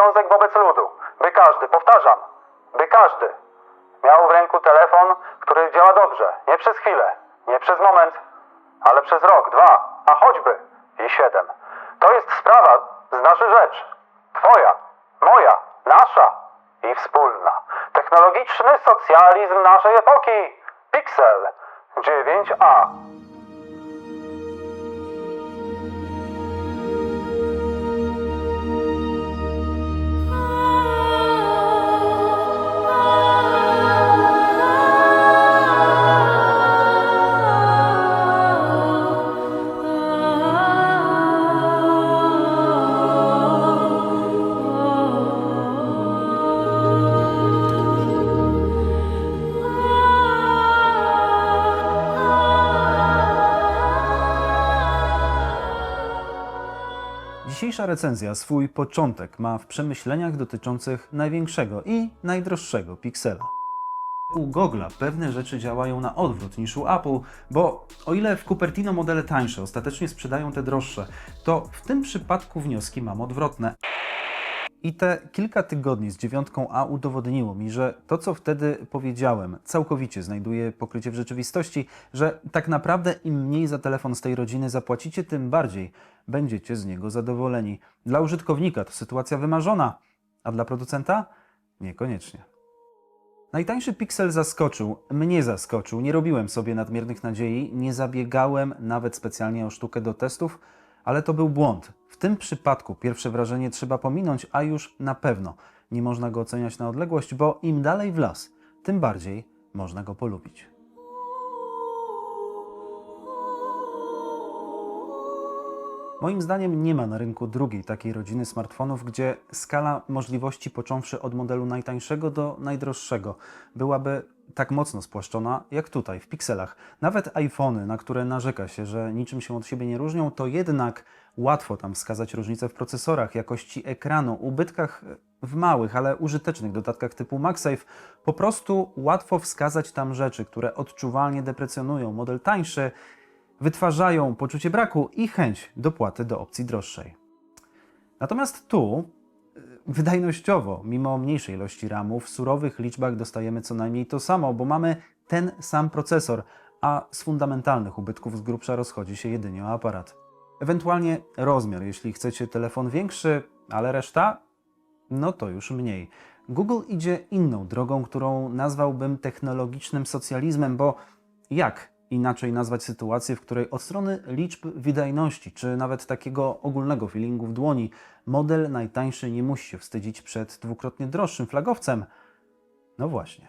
obowiązek wobec ludu, by każdy, powtarzam, by każdy miał w ręku telefon, który działa dobrze, nie przez chwilę, nie przez moment, ale przez rok, dwa, a choćby i siedem. To jest sprawa, znaczy rzecz. Twoja, moja, nasza i wspólna. Technologiczny socjalizm naszej epoki. Pixel 9a. Dzisiejsza recenzja swój początek ma w przemyśleniach dotyczących największego i najdroższego Pixela. U Google'a pewne rzeczy działają na odwrót niż u Apple, bo o ile w Cupertino modele tańsze ostatecznie sprzedają te droższe, to w tym przypadku wnioski mam odwrotne. I te kilka tygodni z dziewiątką A udowodniło mi, że to, co wtedy powiedziałem, całkowicie znajduje pokrycie w rzeczywistości, że tak naprawdę im mniej za telefon z tej rodziny zapłacicie, tym bardziej będziecie z niego zadowoleni. Dla użytkownika to sytuacja wymarzona, a dla producenta niekoniecznie. Najtańszy Pixel zaskoczył, mnie zaskoczył. Nie robiłem sobie nadmiernych nadziei, nie zabiegałem nawet specjalnie o sztukę do testów, ale to był błąd. Tym przypadku pierwsze wrażenie trzeba pominąć, a już na pewno nie można go oceniać na odległość, bo im dalej w las, tym bardziej można go polubić. Moim zdaniem nie ma na rynku drugiej takiej rodziny smartfonów, gdzie skala możliwości, począwszy od modelu najtańszego do najdroższego, byłaby tak mocno spłaszczona jak tutaj, w pikselach. Nawet iPhony, na które narzeka się, że niczym się od siebie nie różnią, to jednak łatwo tam wskazać różnice w procesorach, jakości ekranu, ubytkach w małych, ale użytecznych dodatkach typu MagSafe. Po prostu łatwo wskazać tam rzeczy, które odczuwalnie deprecjonują model tańszy, wytwarzają poczucie braku i chęć dopłaty do opcji droższej. Natomiast tu y, wydajnościowo, mimo mniejszej ilości RAMu, w surowych liczbach dostajemy co najmniej to samo, bo mamy ten sam procesor, a z fundamentalnych ubytków z grubsza rozchodzi się jedynie o aparat. Ewentualnie rozmiar, jeśli chcecie telefon większy, ale reszta, no to już mniej. Google idzie inną drogą, którą nazwałbym technologicznym socjalizmem, bo jak inaczej nazwać sytuację, w której od strony liczb wydajności, czy nawet takiego ogólnego feelingu w dłoni, model najtańszy nie musi się wstydzić przed dwukrotnie droższym flagowcem? No właśnie.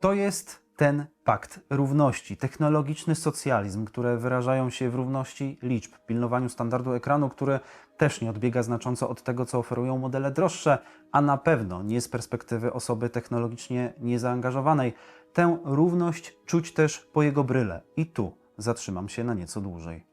To jest ten pakt równości, technologiczny socjalizm, które wyrażają się w równości liczb, pilnowaniu standardu ekranu, który też nie odbiega znacząco od tego, co oferują modele droższe, a na pewno nie z perspektywy osoby technologicznie niezaangażowanej. Tę równość czuć też po jego bryle. I tu zatrzymam się na nieco dłużej.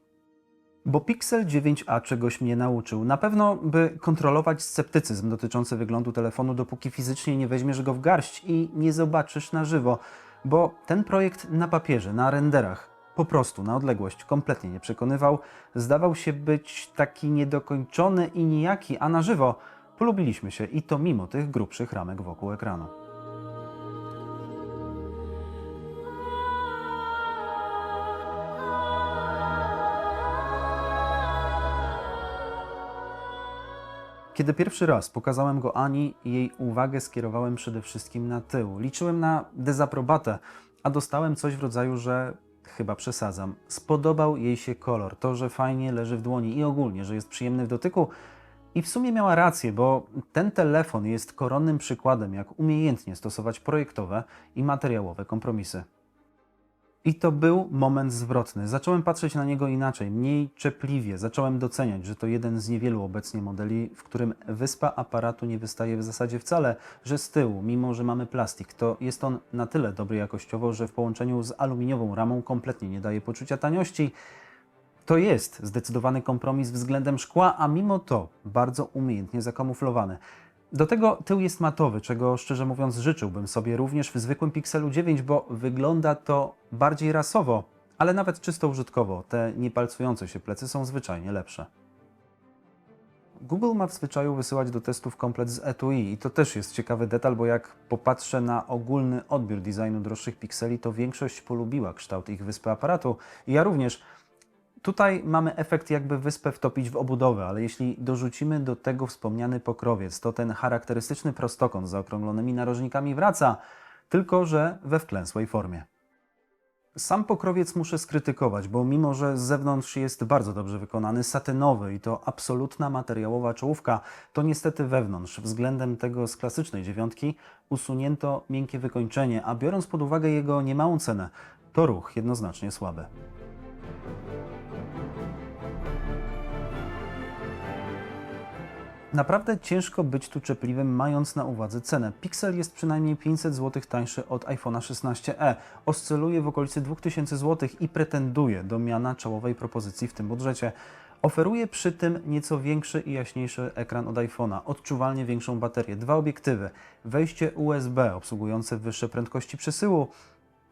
Bo Pixel 9a czegoś mnie nauczył. Na pewno, by kontrolować sceptycyzm dotyczący wyglądu telefonu, dopóki fizycznie nie weźmiesz go w garść i nie zobaczysz na żywo. Bo ten projekt na papierze, na renderach, po prostu na odległość kompletnie nie przekonywał. Zdawał się być taki niedokończony i nijaki, a na żywo polubiliśmy się i to mimo tych grubszych ramek wokół ekranu. Kiedy pierwszy raz pokazałem go Ani, jej uwagę skierowałem przede wszystkim na tył. Liczyłem na dezaprobatę, a dostałem coś w rodzaju, że chyba przesadzam. Spodobał jej się kolor, to, że fajnie leży w dłoni i ogólnie, że jest przyjemny w dotyku. I w sumie miała rację, bo ten telefon jest koronnym przykładem, jak umiejętnie stosować projektowe i materiałowe kompromisy. I to był moment zwrotny. Zacząłem patrzeć na niego inaczej, mniej czepliwie. Zacząłem doceniać, że to jeden z niewielu obecnie modeli, w którym wyspa aparatu nie wystaje w zasadzie wcale, że z tyłu, mimo że mamy plastik, to jest on na tyle dobry jakościowo, że w połączeniu z aluminiową ramą kompletnie nie daje poczucia taniości. To jest zdecydowany kompromis względem szkła, a mimo to bardzo umiejętnie zakamuflowany. Do tego tył jest matowy, czego szczerze mówiąc życzyłbym sobie również w zwykłym Pixelu 9, bo wygląda to bardziej rasowo, Ale nawet czysto użytkowo, te niepalcujące się plecy są zwyczajnie lepsze. Google ma w zwyczaju wysyłać do testów komplet z etui i to też jest ciekawy detal, bo jak popatrzę na ogólny odbiór designu droższych pikseli, to większość polubiła kształt ich wyspy aparatu i ja również. Tutaj mamy efekt jakby wyspę wtopić w obudowę, ale jeśli dorzucimy do tego wspomniany pokrowiec, to ten charakterystyczny prostokąt z zaokrąglonymi narożnikami wraca, tylko że we wklęsłej formie. Sam pokrowiec muszę skrytykować, bo mimo, że z zewnątrz jest bardzo dobrze wykonany, satynowy i to absolutna materiałowa czołówka, to niestety wewnątrz, względem tego z klasycznej dziewiątki, usunięto miękkie wykończenie, a biorąc pod uwagę jego niemałą cenę, to ruch jednoznacznie słaby. Naprawdę ciężko być tu czepliwym, mając na uwadze cenę. Pixel jest przynajmniej 500 zł tańszy od iPhone'a 16e. Oscyluje w okolicy 2000 zł i pretenduje do miana czołowej propozycji w tym budżecie. Oferuje przy tym nieco większy i jaśniejszy ekran od iPhone'a, odczuwalnie większą baterię, dwa obiektywy, wejście USB obsługujące wyższe prędkości przesyłu,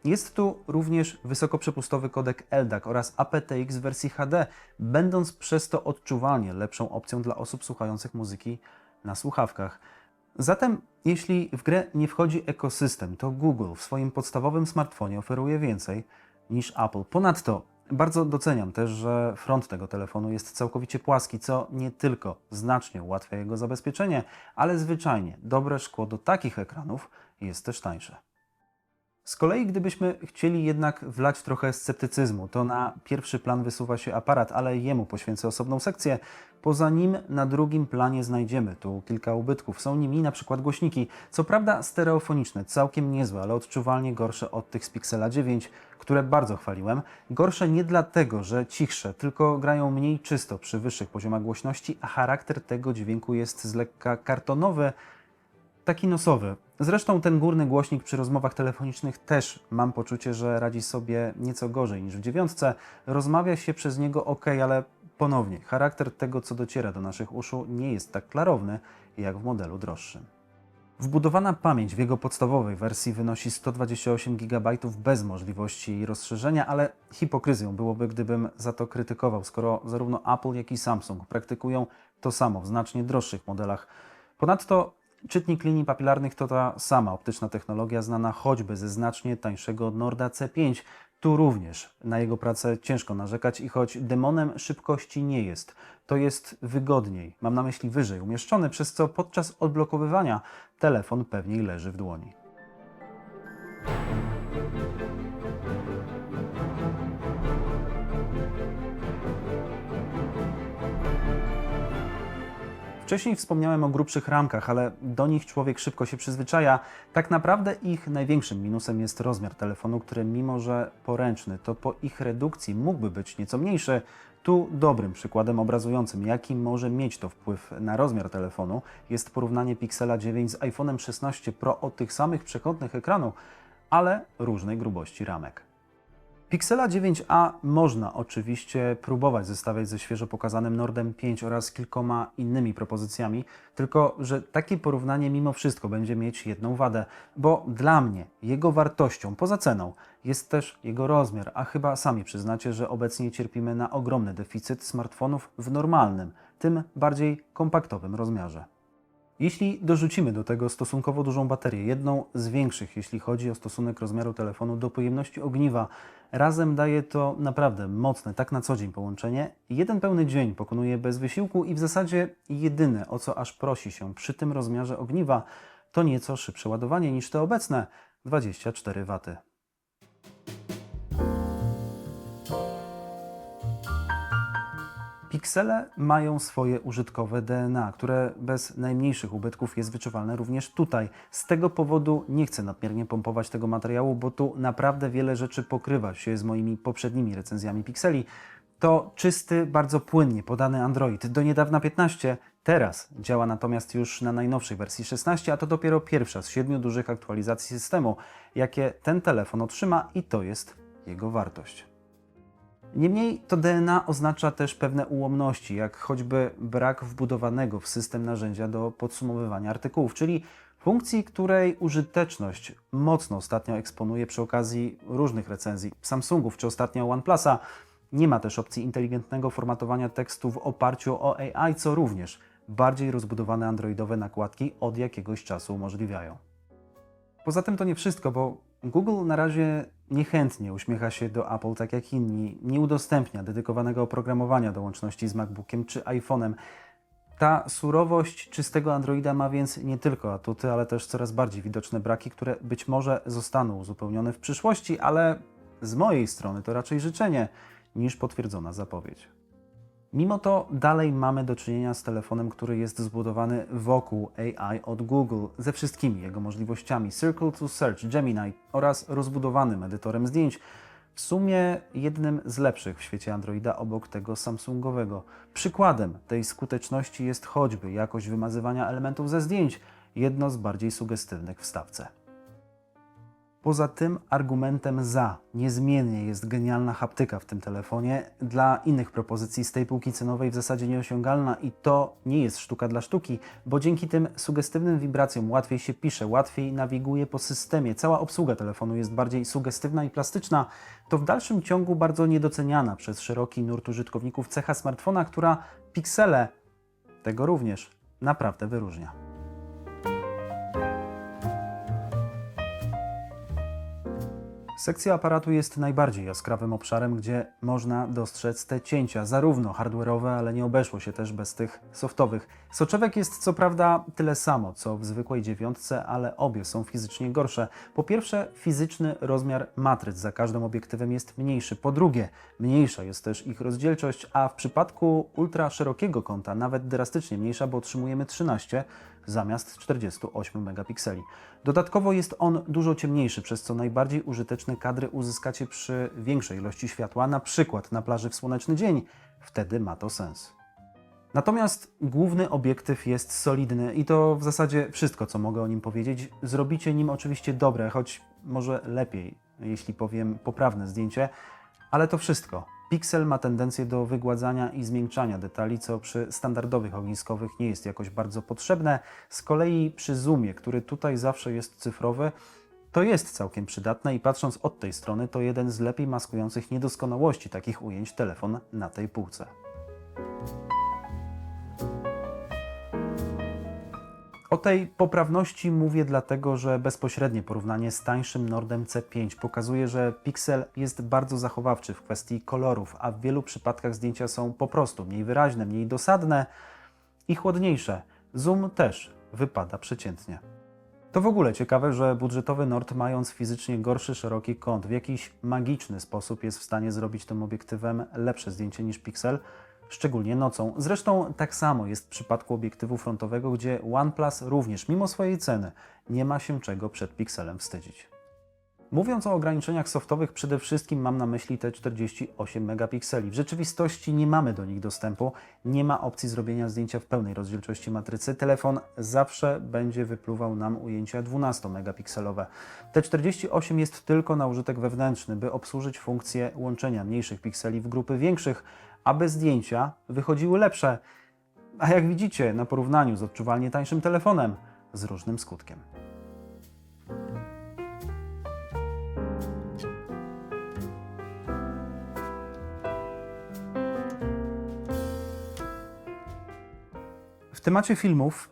jest tu również wysokoprzepustowy kodek LDAC oraz aptX w wersji HD, będąc przez to odczuwalnie lepszą opcją dla osób słuchających muzyki na słuchawkach. Zatem, jeśli w grę nie wchodzi ekosystem, to Google w swoim podstawowym smartfonie oferuje więcej niż Apple. Ponadto bardzo doceniam też, że front tego telefonu jest całkowicie płaski, co nie tylko znacznie ułatwia jego zabezpieczenie, ale zwyczajnie dobre szkło do takich ekranów jest też tańsze. Z kolei, gdybyśmy chcieli jednak wlać trochę sceptycyzmu, to na pierwszy plan wysuwa się aparat, ale jemu poświęcę osobną sekcję. Poza nim na drugim planie znajdziemy tu kilka ubytków. Są nimi na przykład głośniki, co prawda stereofoniczne, całkiem niezłe, ale odczuwalnie gorsze od tych z Pixela 9, które bardzo chwaliłem. Gorsze nie dlatego, że cichsze, tylko grają mniej czysto przy wyższych poziomach głośności, a charakter tego dźwięku jest z lekka kartonowy, taki nosowy. Zresztą ten górny głośnik przy rozmowach telefonicznych też mam poczucie, że radzi sobie nieco gorzej niż w dziewiątce. Rozmawia się przez niego ok, ale ponownie charakter tego, co dociera do naszych uszu, nie jest tak klarowny jak w modelu droższym. Wbudowana pamięć w jego podstawowej wersji wynosi 128 GB bez możliwości jej rozszerzenia, ale hipokryzją byłoby, gdybym za to krytykował, skoro zarówno Apple, jak i Samsung praktykują to samo w znacznie droższych modelach. Ponadto czytnik linii papilarnych to ta sama optyczna technologia znana choćby ze znacznie tańszego Norda C5. Tu również na jego pracę ciężko narzekać i choć demonem szybkości nie jest, to jest wygodniej, mam na myśli wyżej umieszczony, przez co podczas odblokowywania telefon pewniej leży w dłoni. Wcześniej wspomniałem o grubszych ramkach, ale do nich człowiek szybko się przyzwyczaja. Tak naprawdę ich największym minusem jest rozmiar telefonu, który mimo że poręczny, to po ich redukcji mógłby być nieco mniejszy. Tu dobrym przykładem obrazującym, jaki może mieć to wpływ na rozmiar telefonu, jest porównanie Pixela 9 z iPhone'em 16 Pro o tych samych przekątnych ekranu, ale różnej grubości ramek. Pixela 9a można oczywiście próbować zestawiać ze świeżo pokazanym Nordem 5 oraz kilkoma innymi propozycjami, tylko że takie porównanie mimo wszystko będzie mieć jedną wadę, bo dla mnie jego wartością poza ceną jest też jego rozmiar, a chyba sami przyznacie, że obecnie cierpimy na ogromny deficyt smartfonów w normalnym, tym bardziej kompaktowym rozmiarze. Jeśli dorzucimy do tego stosunkowo dużą baterię, jedną z większych, jeśli chodzi o stosunek rozmiaru telefonu do pojemności ogniwa, razem daje to naprawdę mocne, tak na co dzień połączenie. Jeden pełny dzień pokonuje bez wysiłku i w zasadzie jedyne, o co aż prosi się przy tym rozmiarze ogniwa, to nieco szybsze ładowanie niż te obecne 24 W. Piksele mają swoje użytkowe DNA, które bez najmniejszych ubytków jest wyczuwalne również tutaj. Z tego powodu nie chcę nadmiernie pompować tego materiału, bo tu naprawdę wiele rzeczy pokrywa się z moimi poprzednimi recenzjami pikseli. To czysty, bardzo płynnie podany Android, do niedawna 15, teraz działa natomiast już na najnowszej wersji 16, a to dopiero pierwsza z siedmiu dużych aktualizacji systemu, jakie ten telefon otrzyma i to jest jego wartość. Niemniej to DNA oznacza też pewne ułomności, jak choćby brak wbudowanego w system narzędzia do podsumowywania artykułów, czyli Funkcji, której użyteczność mocno ostatnio eksponuje przy okazji różnych recenzji Samsungów czy ostatnio OnePlusa. Nie ma też opcji inteligentnego formatowania tekstu w oparciu o AI, co również bardziej rozbudowane androidowe nakładki od jakiegoś czasu umożliwiają. Poza tym to nie wszystko, bo Google na razie niechętnie uśmiecha się do Apple tak jak inni, nie udostępnia dedykowanego oprogramowania do łączności z MacBookiem czy iPhone'em. Ta surowość czystego Androida ma więc nie tylko atuty, ale też coraz bardziej widoczne braki, które być może zostaną uzupełnione w przyszłości, ale z mojej strony to raczej życzenie niż potwierdzona zapowiedź. Mimo to dalej mamy do czynienia z telefonem, który jest zbudowany wokół AI od Google, ze wszystkimi jego możliwościami Circle to Search, Gemini oraz rozbudowanym edytorem zdjęć. W sumie jednym z lepszych w świecie Androida obok tego Samsungowego. Przykładem tej skuteczności jest choćby jakość wymazywania elementów ze zdjęć, jedno z bardziej sugestywnych w stawce. Poza tym argumentem za. Niezmiennie jest genialna haptyka w tym telefonie, dla innych propozycji z tej półki cenowej w zasadzie nieosiągalna i to nie jest sztuka dla sztuki, bo dzięki tym sugestywnym wibracjom łatwiej się pisze, łatwiej nawiguje po systemie, cała obsługa telefonu jest bardziej sugestywna i plastyczna, to w dalszym ciągu bardzo niedoceniana przez szeroki nurt użytkowników cecha smartfona, która piksele tego również naprawdę wyróżnia. Sekcja aparatu jest najbardziej jaskrawym obszarem, gdzie można dostrzec te cięcia, zarówno hardware'owe, ale nie obeszło się też bez tych softowych. Soczewek jest co prawda tyle samo, co w zwykłej dziewiątce, ale obie są fizycznie gorsze. Po pierwsze, fizyczny rozmiar matryc za każdym obiektywem jest mniejszy. Po drugie, mniejsza jest też ich rozdzielczość, a w przypadku ultra szerokiego kąta nawet drastycznie mniejsza, bo otrzymujemy 13 zamiast 48 megapikseli. Dodatkowo jest on dużo ciemniejszy, przez co najbardziej kadry uzyskacie przy większej ilości światła, na przykład na plaży w słoneczny dzień. Wtedy ma to sens. Natomiast główny obiektyw jest solidny i to w zasadzie wszystko, co mogę o nim powiedzieć. Zrobicie nim oczywiście dobre, choć może lepiej, jeśli powiem poprawne zdjęcie, ale to wszystko. Pixel ma tendencję do wygładzania i zmiękczania detali, co przy standardowych ogniskowych nie jest jakoś bardzo potrzebne. Z kolei przy zoomie, który tutaj zawsze jest cyfrowy, to jest całkiem przydatne i patrząc od tej strony, to jeden z lepiej maskujących niedoskonałości takich ujęć telefon na tej półce. O tej poprawności mówię dlatego, że bezpośrednie porównanie z tańszym Nordem C5 pokazuje, że Pixel jest bardzo zachowawczy w kwestii kolorów, a w wielu przypadkach zdjęcia są po prostu mniej wyraźne, mniej dosadne i chłodniejsze. Zoom też wypada przeciętnie. To w ogóle ciekawe, że budżetowy Nord, mając fizycznie gorszy szeroki kąt, w jakiś magiczny sposób jest w stanie zrobić tym obiektywem lepsze zdjęcie niż Pixel, szczególnie nocą. Zresztą tak samo jest w przypadku obiektywu frontowego, gdzie OnePlus również, mimo swojej ceny, nie ma się czego przed Pixelem wstydzić. Mówiąc o ograniczeniach softowych, przede wszystkim mam na myśli te 48 megapikseli. W rzeczywistości nie mamy do nich dostępu, nie ma opcji zrobienia zdjęcia w pełnej rozdzielczości matrycy. Telefon zawsze będzie wypluwał nam ujęcia 12 megapikselowe. Te 48 jest tylko na użytek wewnętrzny, by obsłużyć funkcję łączenia mniejszych pikseli w grupy większych, aby zdjęcia wychodziły lepsze. A jak widzicie, na porównaniu z odczuwalnie tańszym telefonem, z różnym skutkiem. Temacie filmów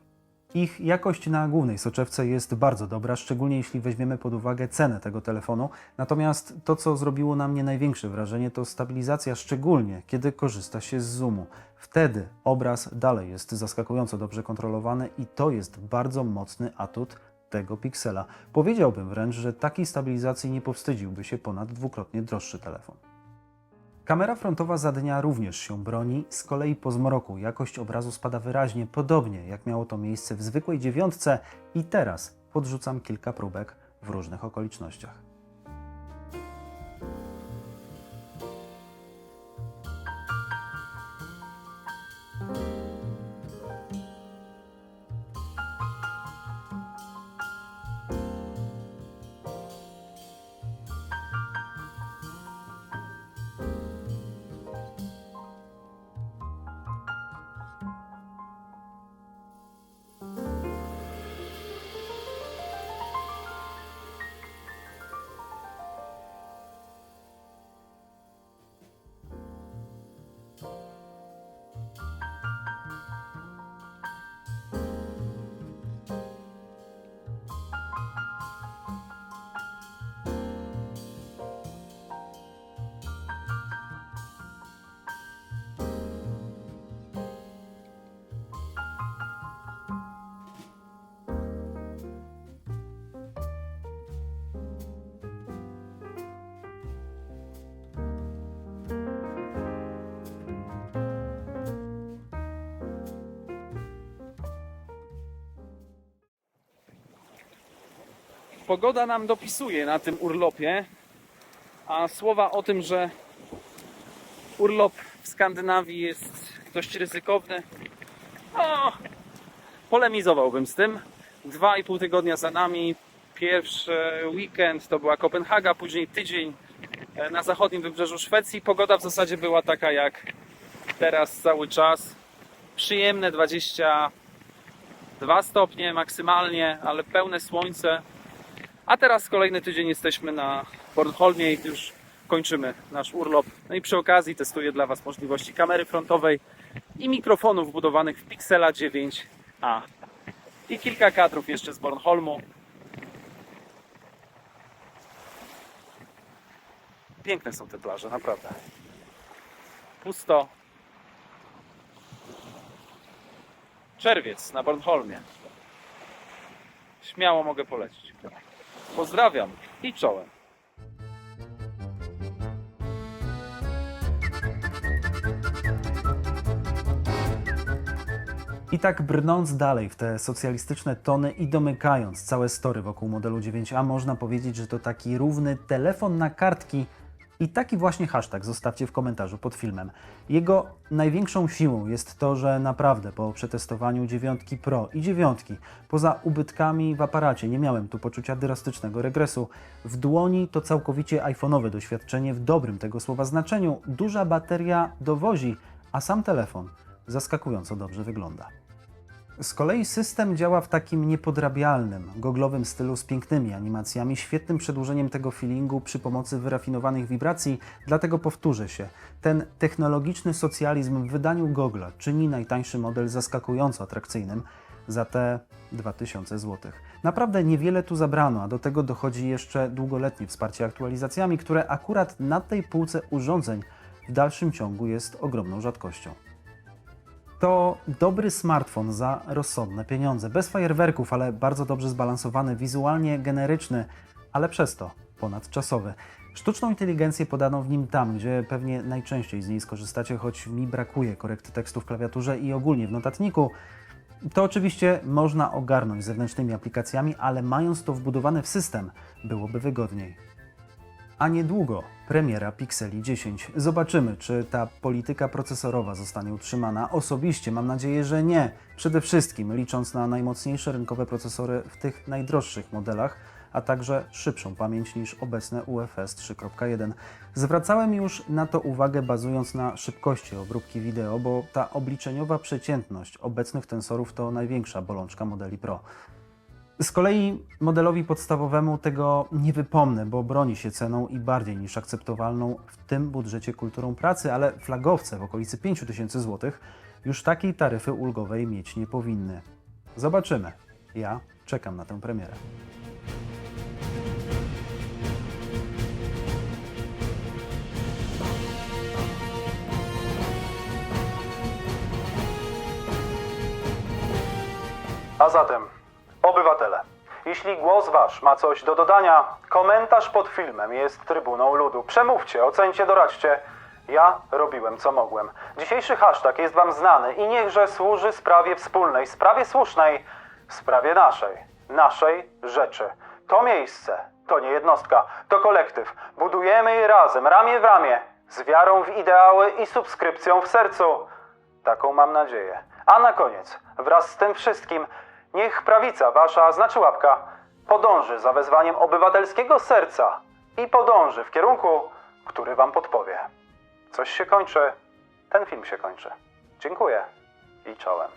ich jakość na głównej soczewce jest bardzo dobra, szczególnie jeśli weźmiemy pod uwagę cenę tego telefonu. Natomiast to, co zrobiło na mnie największe wrażenie, to stabilizacja, szczególnie kiedy korzysta się z zoomu. Wtedy obraz dalej jest zaskakująco dobrze kontrolowany i to jest bardzo mocny atut tego Pixela. Powiedziałbym wręcz, że takiej stabilizacji nie powstydziłby się ponad dwukrotnie droższy telefon. Kamera frontowa za dnia również się broni, z kolei po zmroku jakość obrazu spada wyraźnie, podobnie jak miało to miejsce w zwykłej dziewiątce i teraz podrzucam kilka próbek w różnych okolicznościach. Pogoda nam dopisuje na tym urlopie, a słowa o tym, że urlop w Skandynawii jest dość ryzykowny, no, polemizowałbym z tym. Dwa i pół tygodnia za nami. Pierwszy weekend to była Kopenhaga, później tydzień e, na zachodnim wybrzeżu Szwecji. Pogoda w zasadzie była taka jak teraz cały czas. Przyjemne 22 stopnie maksymalnie, ale pełne słońce. A teraz kolejny tydzień jesteśmy na Bornholmie i już kończymy nasz urlop. No i przy okazji testuję dla Was możliwości kamery frontowej i mikrofonów wbudowanych w Pixela 9a. I kilka kadrów jeszcze z Bornholmu. Piękne są te plaże, naprawdę. Pusto. Czerwiec na Bornholmie. Śmiało mogę polecić. Pozdrawiam i czołem. I tak brnąc dalej w te socjalistyczne tony i domykając całe story wokół modelu 9A, można powiedzieć, że to taki równy telefon na kartki i taki właśnie hashtag zostawcie w komentarzu pod filmem. Jego największą siłą jest to, że naprawdę po przetestowaniu dziewiątki Pro i dziewiątki, poza ubytkami w aparacie, nie miałem tu poczucia drastycznego regresu. W dłoni to całkowicie iPhone'owe doświadczenie w dobrym tego słowa znaczeniu. Duża bateria dowozi, a sam telefon zaskakująco dobrze wygląda. Z kolei system działa w takim niepodrabialnym, goglowym stylu z pięknymi animacjami, świetnym przedłużeniem tego feelingu przy pomocy wyrafinowanych wibracji, dlatego powtórzę się. Ten technologiczny socjalizm w wydaniu gogla czyni najtańszy model zaskakująco atrakcyjnym za te 2000 zł. Naprawdę niewiele tu zabrano, a do tego dochodzi jeszcze długoletnie wsparcie aktualizacjami, które akurat na tej półce urządzeń w dalszym ciągu jest ogromną rzadkością. To dobry smartfon za rozsądne pieniądze. Bez fajerwerków, ale bardzo dobrze zbalansowany, wizualnie generyczny, ale przez to ponadczasowy. Sztuczną inteligencję podano w nim tam, gdzie pewnie najczęściej z niej skorzystacie, choć mi brakuje korekty tekstu w klawiaturze i ogólnie w notatniku. To oczywiście można ogarnąć zewnętrznymi aplikacjami, ale mając to wbudowane w system, byłoby wygodniej a niedługo premiera Pixeli 10. Zobaczymy, czy ta polityka procesorowa zostanie utrzymana. Osobiście mam nadzieję, że nie. Przede wszystkim licząc na najmocniejsze rynkowe procesory w tych najdroższych modelach, a także szybszą pamięć niż obecne UFS 3.1. Zwracałem już na to uwagę bazując na szybkości obróbki wideo, bo ta obliczeniowa przeciętność obecnych tensorów to największa bolączka modeli Pro. Z kolei modelowi podstawowemu tego nie wypomnę, bo broni się ceną i bardziej niż akceptowalną w tym budżecie kulturą pracy, ale flagowce w okolicy 5000 zł już takiej taryfy ulgowej mieć nie powinny. Zobaczymy. Ja czekam na tę premierę. A zatem, jeśli głos wasz ma coś do dodania, komentarz pod filmem jest trybuną ludu. Przemówcie, ocencie, doradźcie. Ja robiłem co mogłem. Dzisiejszy hashtag jest wam znany i niechże służy sprawie wspólnej, sprawie słusznej, sprawie naszej, naszej rzeczy. To miejsce, to nie jednostka, to kolektyw. Budujemy je razem, ramię w ramię, z wiarą w ideały i subskrypcją w sercu. Taką mam nadzieję. A na koniec, wraz z tym wszystkim, niech prawica wasza, znaczy łapka, podąży za wezwaniem obywatelskiego serca i podąży w kierunku, który wam podpowie. Coś się kończy, ten film się kończy. Dziękuję i czołem.